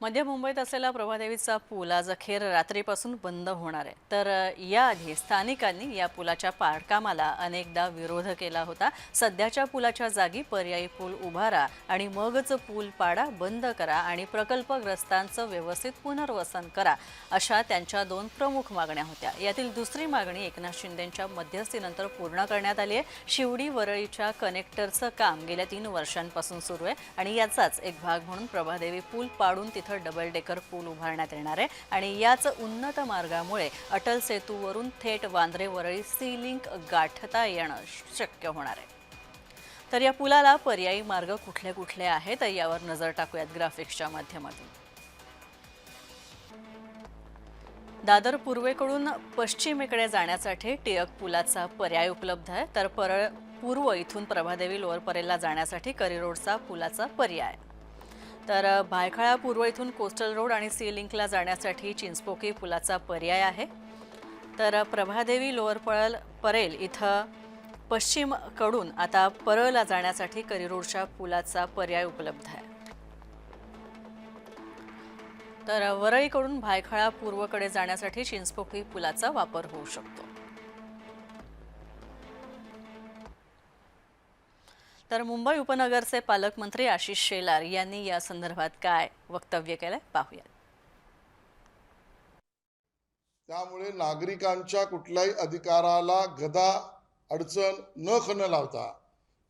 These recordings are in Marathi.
मध्य मुंबईत असलेला प्रभादेवीचा पूल आज अखेर रात्रीपासून बंद होणार आहे. तर याआधी स्थानिकांनी या पुलाच्या पाडकामाला अनेकदा विरोध केला होता. सध्याच्या पुलाच्या जागी पर्यायी पूल उभारा आणि मगच पूल पाडा बंद करा आणि प्रकल्पग्रस्तांचं व्यवस्थित पुनर्वसन करा अशा त्यांच्या दोन प्रमुख मागण्या होत्या. यातील दुसरी मागणी एकनाथ शिंदेंच्या मध्यस्थीनंतर पूर्ण करण्यात आली आहे. शिवडी वरळीच्या कनेक्टरचं काम गेल्या तीन वर्षांपासून सुरू आहे आणि याचाच एक भाग म्हणून प्रभादेवी पूल पाडून तिथं इथं डबल डेकर पूल उभारण्यात येणार आहे. आणि याच उन्नत मार्गामुळे अटल सेतूवरून थेट वांद्रे वरळी सी लिंक गाठता येणं शक्य होणार आहे. तर या पुलाला पर्यायी मार्ग कुठले कुठले आहेत यावर नजर टाकूयात ग्राफिक्सच्या माध्यमातून. दादर पूर्वेकडून पश्चिमेकडे जाण्यासाठी टिळक पुलाचा पर्याय उपलब्ध आहे. तर परळ पूर्व इथून प्रभादेवी लोअर परेलला जाण्यासाठी करी रोडचा पुलाचा पर्याय. तर भायखळा पूर्व इथून कोस्टल रोड आणि सी लिंकला जाण्यासाठी चिंचपोकी पुलाचा पर्याय आहे. तर प्रभादेवी लोअर पळल परेल इथं पश्चिमकडून आता परळला जाण्यासाठी करिरोडच्या पुलाचा पर्याय उपलब्ध आहे. तर वरळीकडून भायखळा पूर्वकडे जाण्यासाठी चिंचपोकी पुलाचा वापर होऊ शकतो. तर मुंबई उपनगरचे पालकमंत्री आशिष शेलार यांनी या संदर्भात काय वक्तव्य केलंय पाहूया त्यामुळे नागरिकांच्या कुठल्याही अधिकाराला गदा अडचण न खण लावता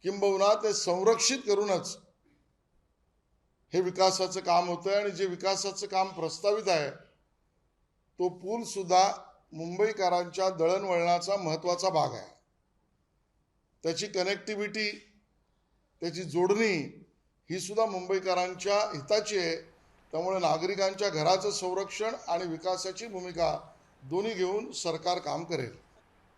किंबहुना ते संरक्षित करूनच हे विकासाचं काम होतं आणि जे विकासाचं काम प्रस्तावित आहे तो पूल सुद्धा मुंबईकरांच्या दळणवळणाचा महत्त्वाचा भाग आहे. त्याची कनेक्टिव्हिटी त्याची जोडणी ही सुद्धा मुंबईकरांच्या हिताची आहे. त्यामुळे नागरिकांच्या घराचं संरक्षण आणि विकासाची भूमिका दोन्ही घेऊन सरकार काम करेल.